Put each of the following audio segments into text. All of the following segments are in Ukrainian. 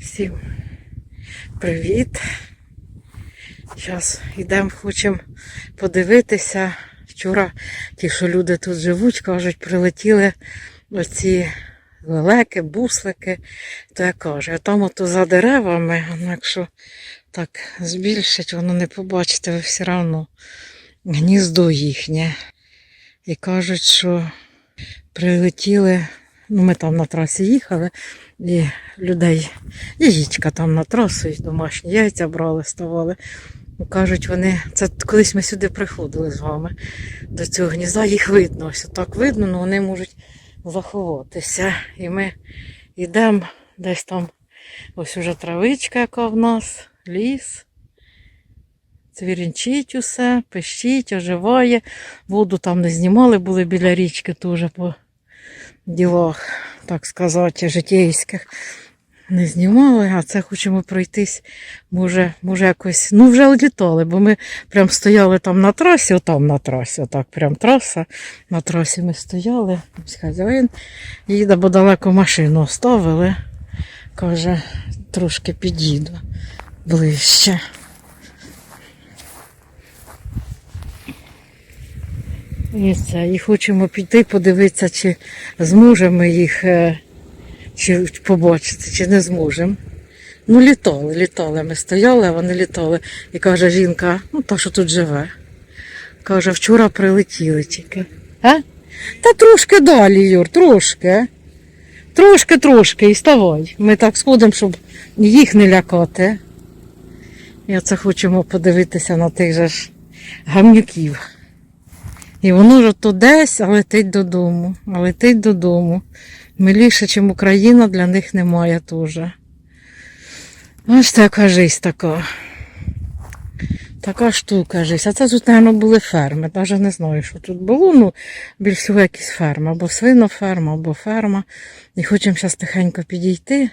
Всім привіт. Зараз йдемо, хочемо подивитися. Вчора ті, що люди тут живуть, кажуть, прилетіли оці лелеки, буслики. То я кажу, а там ото за деревами, якщо так збільшить, воно не побачите, ви все одно гніздо їхнє. І кажуть, що прилетіли, ну ми там на трасі їхали, і людей, яєчка там на трасу, і домашні яйця брали, ставали. Ну, Кажуть, вони, це колись ми сюди приходили з вами до цього гнізда, їх видно, ось так видно, але вони можуть заховатися. І ми йдемо десь там, ось уже травичка, яка в нас, ліс. Цвірінчить усе, пищить, оживає. Воду там не знімали, були біля річки теж ділах, так сказати, житейських. Не знімали, а це хочемо пройтись. Може, може якось. Ну, вже літали, бо ми прям стояли там на трасі, отам на трасі, отак, прям траса. На трасі ми стояли, ось хазяїн їде, бо далеко машину оставили. Каже, трошки підійду ближче. І це, і хочемо піти, подивитися, чи зможемо їх е, чи побачити, чи не зможемо. Ну, літали, літали. Ми стояли, а вони літали. І каже жінка, ну та, що тут живе. Каже, вчора прилетіли тільки. А? Та трошки далі, Юр, трошки. Трошки, трошки, і ставай. Ми так сходимо, щоб їх не лякати. І оце хочемо подивитися на тих же ж гамнюків. І воно ж то десь, а летить додому, а летить додому. Миліше, ніж Україна, для них немає теж. Ось така жизнь така. Така штука жизнь. А це тут, мабуть, були ферми. Навіть не знаю, що тут було. Ну, більш всього якісь ферми. Або свиноферма, або ферма. І хочемо зараз тихенько підійти.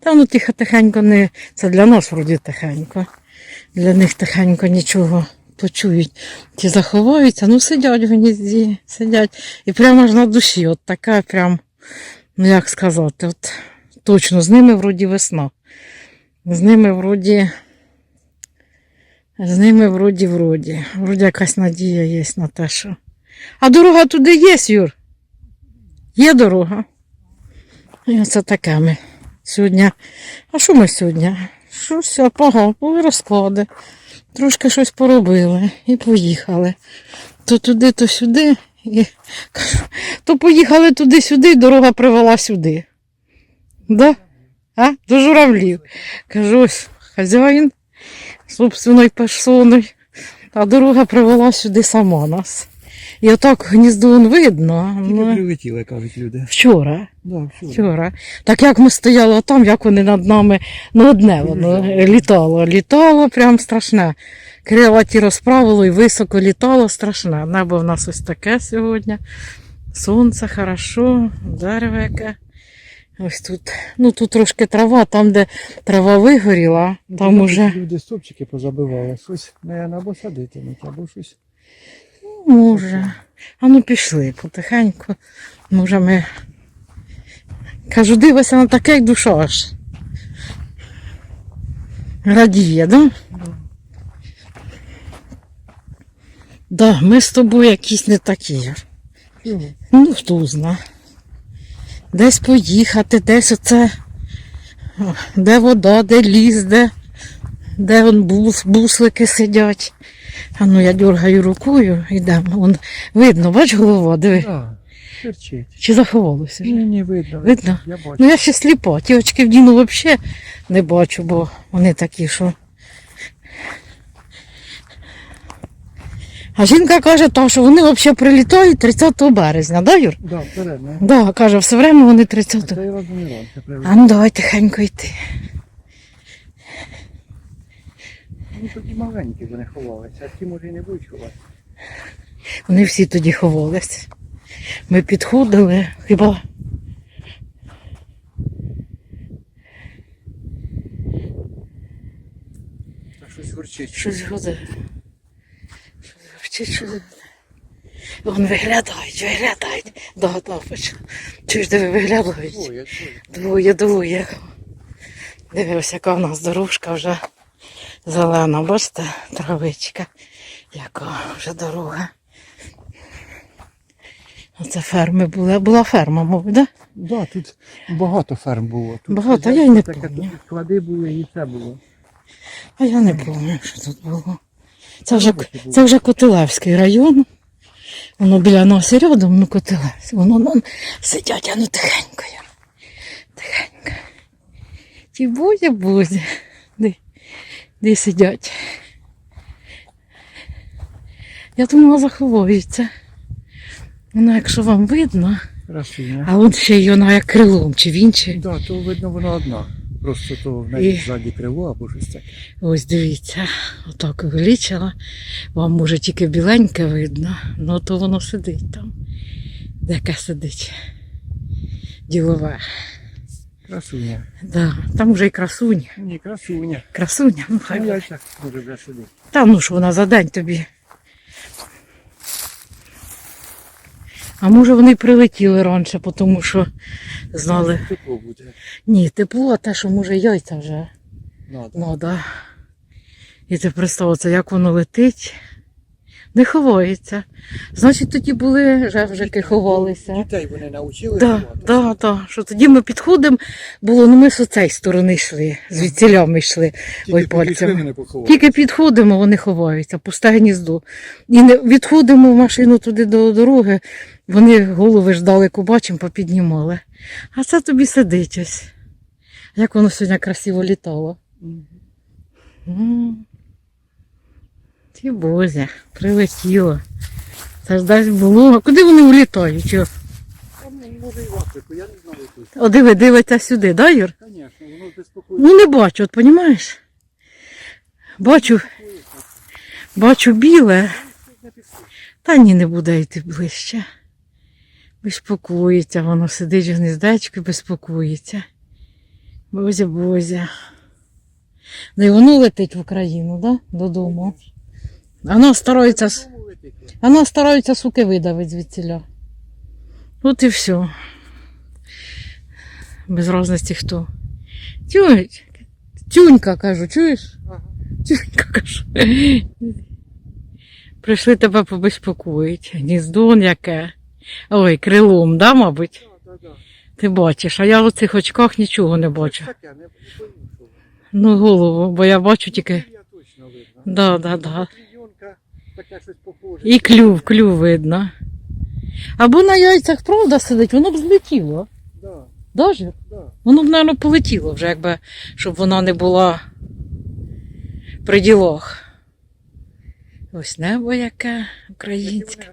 Та ну тихо, тихенько не. Це для нас вроді тихенько. Для них тихенько нічого почують. Ті заховаються, ну сидять в гнізді, сидять. І прямо ж на душі, от така прям, ну як сказати, от точно, з ними вроді весна. З ними вроді. З ними вроді вроді. Вроді якась надія є на те, що. А дорога туди є, Юр? Є дорога. І оце таке ми сьогодні. А що ми сьогодні? Що все, пога, були розклади. Трошки щось поробили і поїхали. То туди, то сюди. І, то поїхали туди-сюди, і дорога привела сюди. Да? А? До журавлів. Кажу, ось хазяїн собственною персоною, а дорога привела сюди сама нас. І отак гніздо он видно. Тільки Ну, прилетіли, кажуть люди. вчора. Да, все. Вчора. Так як ми стояли там, як вони над нами, ну одне воно літало. Літало прям страшне. Крила ті розправило і високо літало страшне. Небо в нас ось таке сьогодні. Сонце хорошо, дерево яке. Ось тут. Ну тут трошки трава, там, де трава вигоріла, там уже Люди стопчики позабивали. Щось, наверное, або садитимуть, або щось. Може. А ну пішли потихеньку. Може ми. Кажу, дивися на таке, як душа аж. Радіє, да? Да, ми з тобою якісь не такі. Ну, хто зна. Десь поїхати, десь оце. Де вода, де ліс, де, де он бус, буслики сидять. А ну я дергаю рукою, йдемо. Вон, видно, бач голова, диви. А, терчить. Чи заховалося? Ні, ні, видно. Видно? Я бачу. Ну я ще сліпа. Ті очки вдіну взагалі не бачу, бо вони такі, що. А жінка каже, та, що вони взагалі прилітають 30 березня, да, Юр? Да, вперед, не? Да, каже, все время вони 30. Це я разу не раніше привели. А ну давай тихенько йти. Ну, тоді маленькі вони ховалися, а ті може і не будуть ховатися. Вони всі тоді ховались. Ми підходили, хіба. Щось гурчить. Щось годе. Щось щось. Вон виглядають, виглядають. Да, да. Чуєш, де ви виглядають? Ой, я. Двоє, двоє. Дивився, яка в нас дорожка вже зелена, бачите, травичка, яка вже дорога. Оце ферми були. Була ферма, мабуть, да? Да, тут багато ферм було. Тут Багато, я й не пам'ятаю. склади були і це було. А я не пам'ятаю, що тут було. Це вже, це вже Котелевський район. Воно біля нас і рядом, ну Котелевський. Воно нам сидять, а ну тихенько я. Тихенько. Ті буде, буде. Де, сидять. Я думала, заховується. Воно, якщо вам видно, Красуня. а от ще й вона як крилом, чи він, чи. Да, то видно вона одна. Просто то в неї І- ззаді криво або щось таке. Ось дивіться, отак вилічила. Вам може тільки біленьке видно, ну то воно сидить там. Яке сидить. Ділове. Красуня. Да, там вже і красуня. Ні, красуня. Красуня, ну хай. Буде. я так може вже сидить. Та ну ж вона за день тобі. А може вони прилетіли раніше, тому що знали. Тепло буде. Ні, тепло, а те, що може яйця вже. Ну, да. І ти представиться, як воно летить. Не ховається. Значить, тоді були жевжики ховалися. Дітей вони навчили. Да, ховати. да, да. Що тоді ми підходимо, було, ну ми з цієї сторони йшли, звідсілями йшли. Тільки пальцями. Тільки підходимо, вони ховаються, пусте гніздо. І не відходимо в машину туди до дороги, вони голови ж далеко бачимо, попіднімали. А це тобі сидить ось. Як воно сьогодні красиво літало. Мгм. Ті бозя, прилетіло. Це ж десь було. А куди вони улітають? Чо? Там, може і в Африку, я не знаю тут. О, диви, дивиться сюди, да, Юр? Звісно, воно безпокоїть. Ну не бачу, от розумієш? Бачу, бачу біле. Та ні, не буде йти ближче. Безпокоїться, воно сидить в гніздечку і безпокоїться. Бозя, бозя. Ну і воно летить в Україну, да? Додому. Воно старається. с- Додому летить. Воно стараються суки видавити звідсіля. От і все. Без розності хто. Тюнь, тюнька кажу, чуєш? Ага. Тюнька кажу. Прийшли тебе побезпокоїть. Гніздо яке. Ой, крилом, да, мабуть? Да, да, да. Ти бачиш, а я в цих очках нічого не бачу. Таке, не, не. Ну, голову, бо я бачу тільки. Я точно видно. Да, да, да. Таке щось похоже. І клюв, клюв видно. Або на яйцях правда сидить, воно б злетіло. Да, Даже? да. Воно б, мабуть, полетіло вже, якби, щоб вона не була при ділах. Ось небо яке українське.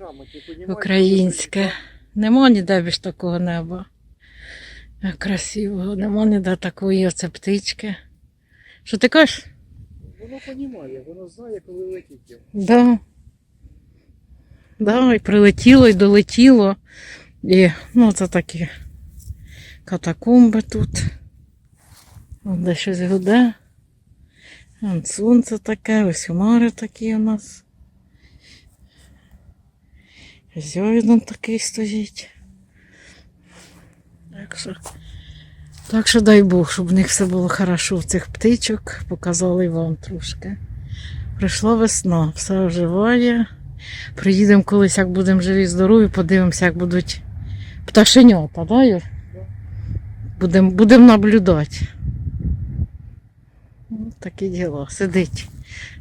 Українське. Нема ніде більш такого неба. Красивого, нема ніде такої оце птички. Що ти кажеш? Воно понімає, воно знає, коли летить. Да. Да, і прилетіло, і долетіло. І, ну, це такі катакомби тут. Де щось гуде. Сонце таке, ось хмари такі у нас. Один такий стоїть. Так що, так що дай Бог, щоб в них все було хорошо в цих птичок. Показали вам трошки. Прийшла весна, все оживає. Приїдемо колись, як будемо живі, здорові, подивимося, як будуть пташенята, да, Юр? Будемо будем наблюдати. Ну, такі діла. Сидить.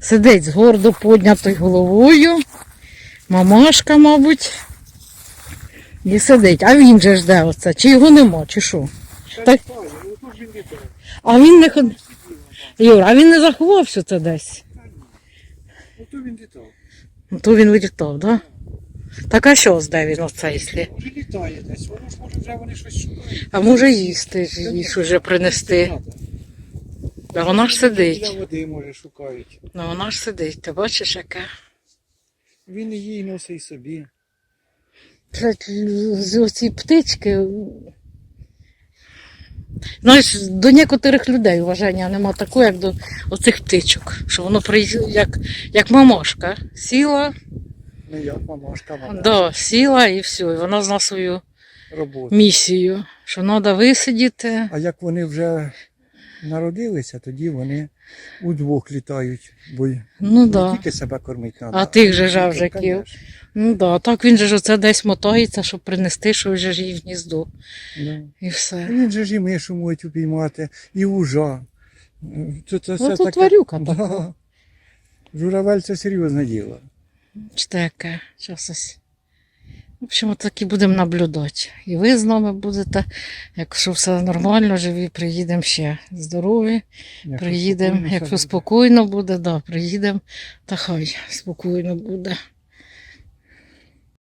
Сидить з гордо піднятою головою. Мамашка, мабуть. І сидить. А він же жде оце. Чи його нема, чи що? Так. ну. А він не ход... Юр, а він не заховався це десь. Ну то він літав. Ну, То він літав, да? Так а що де він оце, якщо? Може літає десь, воно ж може вже вони щось шукають. А може їсти ж їж уже принести. А вона ж Біля сидить. води, може, шукають. Ну вона ж сидить, ти бачиш яке? Він її носить собі. З оці птички. Знаєш, до некоторих людей уважання, нема такого, як до оцих птичок. Що воно приїхало, як, як мамошка. Сіла, Ну як мамошка, мамошка. да, сіла і все. І вона знає свою Роботу. місію, що треба висидіти. А як вони вже народилися, тоді вони удвох літають, бо Ну не да. тільки себе кормити треба. А тих же жавжиків? Ну да, так він же ж оце десь мотається, щоб принести, що вже ж в гніздо. І все. Він же ж і мишу можуть упіймати, і ужа. Це, це, Ну, тут тварюка така. Да. Журавель це серйозне діло. Чи таке? Щас ось. В общем, так і будемо наблюдати. І ви з нами будете. Якщо все нормально, живі, приїдемо ще здорові. Приїдемо, якщо спокійно буде, да, приїдемо, та хай спокійно буде.